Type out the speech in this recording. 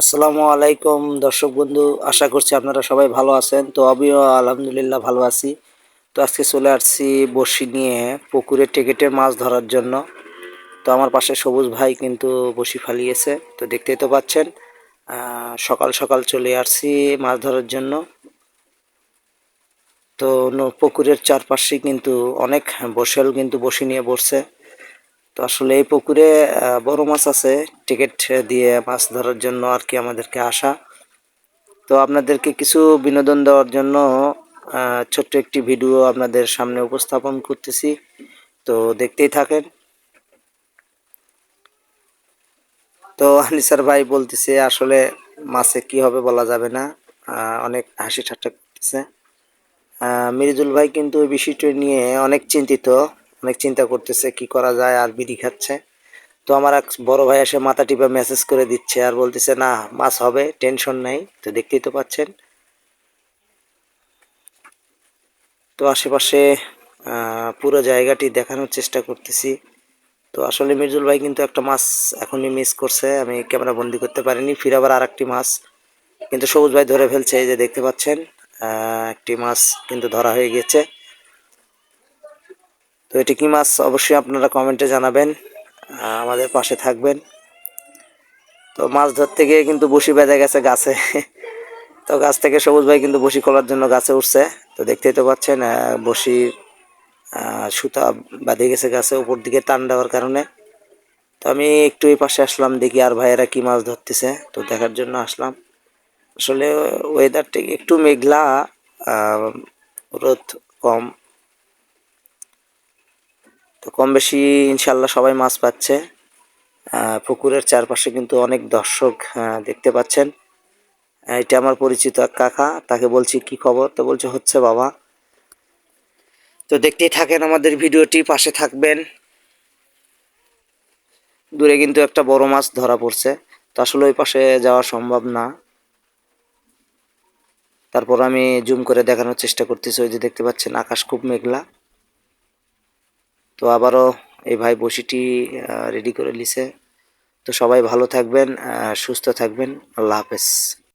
আসসালামু আলাইকুম, দর্শক বন্ধু, আশা করছি আপনারা সবাই ভালো আছেন। তো আমিও আলহামদুলিল্লাহ ভালো আছি। তো আজকে চলে আসছি বড়শি নিয়ে পুকুরে টিকেটে মাছ ধরার জন্য। তো আমার পাশে সবুজ ভাই কিন্তু বসি ফালিয়েছে। তো দেখতেই তো পাচ্ছেন সকাল সকাল চলে আসছি মাছ ধরার জন্য। তো পুকুরের চারপাশে কিন্তু অনেক বসেল কিন্তু বসি নিয়ে বসছে। তো আসলে এই পুকুরে বড় মাছ আছে, টিকিট দিয়ে মাছ ধরার জন্য আর কি আমাদেরকে আসা। তো আপনাদেরকে কিছু বিনোদন দেওয়ার জন্য ছোট্ট একটি ভিডিও আপনাদের সামনে উপস্থাপন করতেছি। তো দেখতেই থাকেন। তো আনিসার ভাই বলতেছে, আসলে মাছে কি হবে বলা যাবে না। অনেক হাসি ঠাট্টা করতেছে। মিরিজুল ভাই কিন্তু ওই বিষয়টি নিয়ে অনেক চিন্তিত। অনেক চিন্তা করতেছে, কি করা যায় আর বিড়ি খাচ্ছে। তো আমার এক বড় ভাই এসে মাথা টিপে মেসেজ করে দিচ্ছে আর বলতেছে, না, মাছ হবে টেনশন নাই, তো দেখতেই তো পাচ্ছেন। তো আশেপাশে পুরো জায়গাটি দেখানোর চেষ্টা করতেছি। তো আসলে মির্জুল ভাই কিন্তু একটা মাছ এখনই মিস করছে, আমি ক্যামেরা বন্দি করতে পারিনি ফির আবার আর একটি মাছ। কিন্তু সবুজ ভাই ধরে ফেলছে, এই যে দেখতে পাচ্ছেন একটি মাছ কিন্তু ধরা হয়ে গেছে। তো এটি কি মাছ? অবশ্যই আপনারা কমেন্টে জানাবেন আমাদের পাশে থাকবেন। তো মাছ ধরতে গিয়ে কিন্তু বসি বেঁধে গেছে গাছে। তো গাছ থেকে সবুজ ভাই কিন্তু বসি খোলার জন্য গাছে উঠছে। তো দেখতেই তো পাচ্ছেন আহ, সুতা বাঁধে গেছে গাছে উপর দিকে টান দেওয়ার কারণে। তো আমি একটু এই পাশে আসলাম দেখি আর ভাইয়েরা কি মাছ ধরতেছে। তো দেখার জন্য আসলাম। আসলে ওয়েদারটা একটু মেঘলা রোদ কম। তো কম বেশি ইনশাল্লাহ সবাই মাছ পাচ্ছে। পুকুরের চারপাশে কিন্তু অনেক দর্শক দেখতে পাচ্ছেন। এটা আমার পরিচিত এক কাকা, তাকে বলছি কি খবর? তো বলছে, হচ্ছে বাবা। তো দেখতেই থাকেন আমাদের ভিডিওটি, পাশে থাকবেন। দূরে কিন্তু একটা বড় মাছ ধরা পড়ছে। তো আসলে ওই পাশে যাওয়া সম্ভব না। তারপর আমি জুম করে দেখানোর চেষ্টা করতেছি। ওই যে দেখতে পাচ্ছেন, আকাশ খুব মেঘলা। আবারও এই ভাই বসিটি রেডি করে নিছে। তো সবাই ভালো থাকবেন সুস্থ থাকবেন। আল্লাহ হাফেজ।